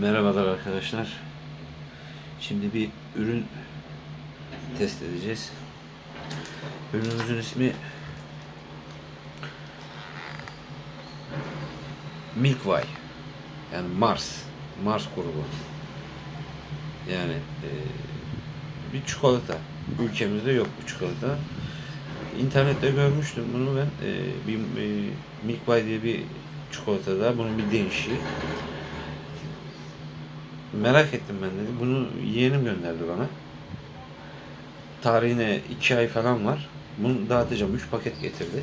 Merhabalar arkadaşlar. Şimdi bir ürün test edeceğiz. Ürünümüzün ismi Milkway. Yani Mars. Mars grubu. Yani e, bir çikolata. Ülkemizde yok bu çikolata. İnternette görmüştüm bunu ben. E, bir e, Milkway diye bir çikolata da bunun bir değişiği. Merak ettim ben dedi. Bunu yeğenim gönderdi bana. Tarihine iki ay falan var. Bunu dağıtacağım. Üç paket getirdi.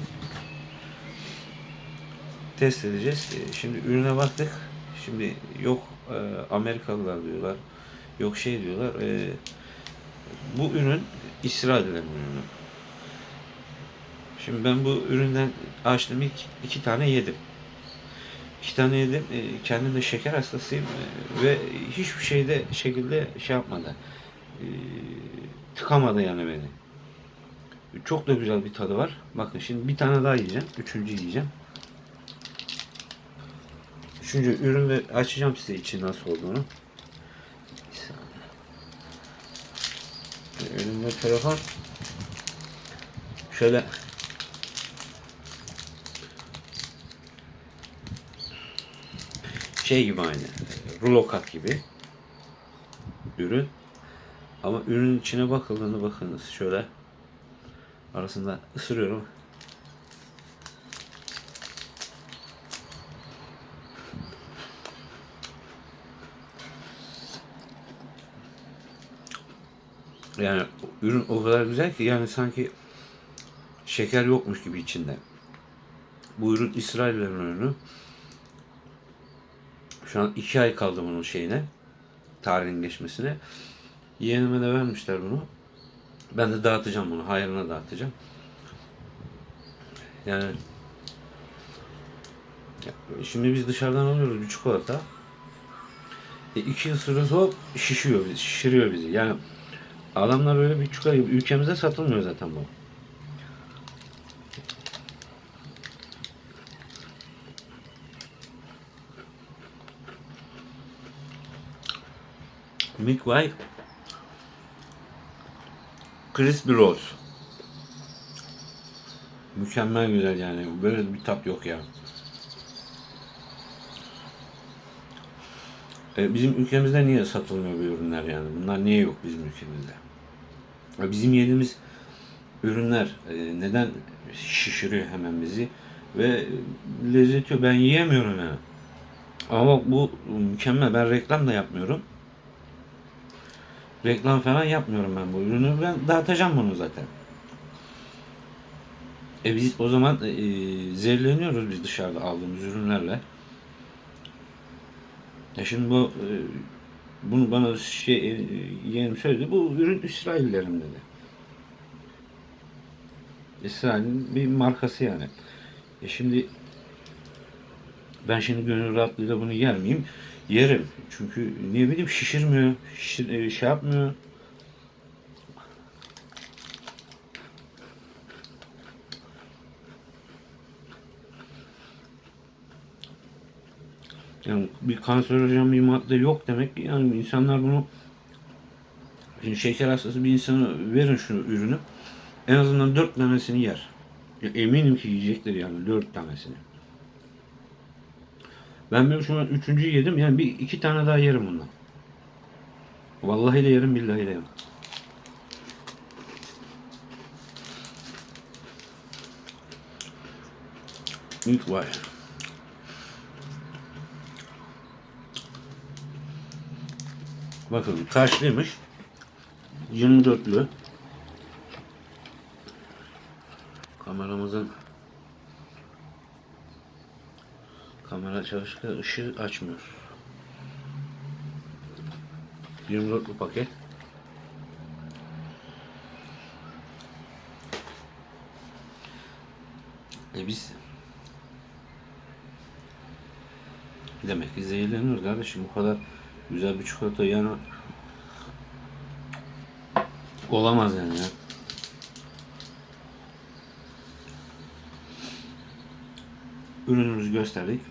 Test edeceğiz. E, Şimdi ürüne baktık. Şimdi yok e, Amerikalılar diyorlar. Yok şey diyorlar. e, bu ürün İsrail'den ürünü. Şimdi ben bu üründen açtım ilk iki tane yedim. İki tane yedim. E, kendim de şeker hastasıyım e, ve hiçbir şeyde şekilde şey yapmadı. E, tıkamadı yani beni. Çok da güzel bir tadı var. Bakın şimdi bir tane daha yiyeceğim. Üçüncü yiyeceğim. Üçüncü ürünü açacağım size içi nasıl olduğunu. Elimde telefon. Şöyle şey gibi aynı. Rulo kat gibi ürün. Ama ürünün içine bakıldığında bakınız şöyle arasında ısırıyorum. Yani ürün o kadar güzel ki yani sanki şeker yokmuş gibi içinde. Bu ürün İsrail'lerin ürünü. Şu an iki ay kaldı bunun şeyine. Tarihin geçmesine. Yeğenime de vermişler bunu. Ben de dağıtacağım bunu. Hayrına dağıtacağım. Yani ya, şimdi biz dışarıdan alıyoruz bir çikolata. E, iki ısırıyoruz hop şişiyor şişiriyor bizi. Yani adamlar öyle bir çikolata ülkemizde satılmıyor zaten bu. Midway Crispy Rolls. Mükemmel güzel yani. Böyle bir tat yok ya. E, bizim ülkemizde niye satılmıyor bu ürünler yani? Bunlar niye yok bizim ülkemizde? E, bizim yediğimiz ürünler e, neden şişiriyor hemen bizi? Ve lezzeti. Ben yiyemiyorum yani. Ama bu mükemmel. Ben reklam da yapmıyorum. Reklam falan yapmıyorum ben bu ürünü. Ben dağıtacağım bunu zaten. E biz o zaman e, zehirleniyoruz biz dışarıda aldığımız ürünlerle. Ya şimdi bu e, bunu bana şey e, yeğenim söyledi. Bu ürün İsraillerin dedi. İsrail'in bir markası yani. E şimdi ben şimdi gönül rahatlığıyla bunu yer miyim? Yerim. Çünkü ne bileyim şişirmiyor, şişir, e, şey yapmıyor. Yani bir kanserojen bir madde yok demek ki yani insanlar bunu şimdi şeker hastası bir insana verin şu ürünü en azından dört tanesini yer. Eminim ki yiyecektir yani dört tanesini. Ben bir şu an üçüncüyü yedim. Yani bir iki tane daha yerim bundan. Vallahi de yerim billahi de yerim. İlk var. Bakın taşlıymış. 24'lü. Kameramızın Kamera çalışırken ışığı açmıyor. 24 bu paket. E biz demek ki zehirleniyoruz kardeşim bu kadar güzel bir çikolata yani olamaz yani ya. Ürünümüzü gösterdik.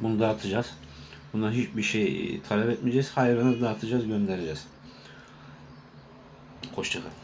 Bunu dağıtacağız. Bundan hiçbir şey talep etmeyeceğiz. Hayvanı dağıtacağız, göndereceğiz. Hoşçakalın.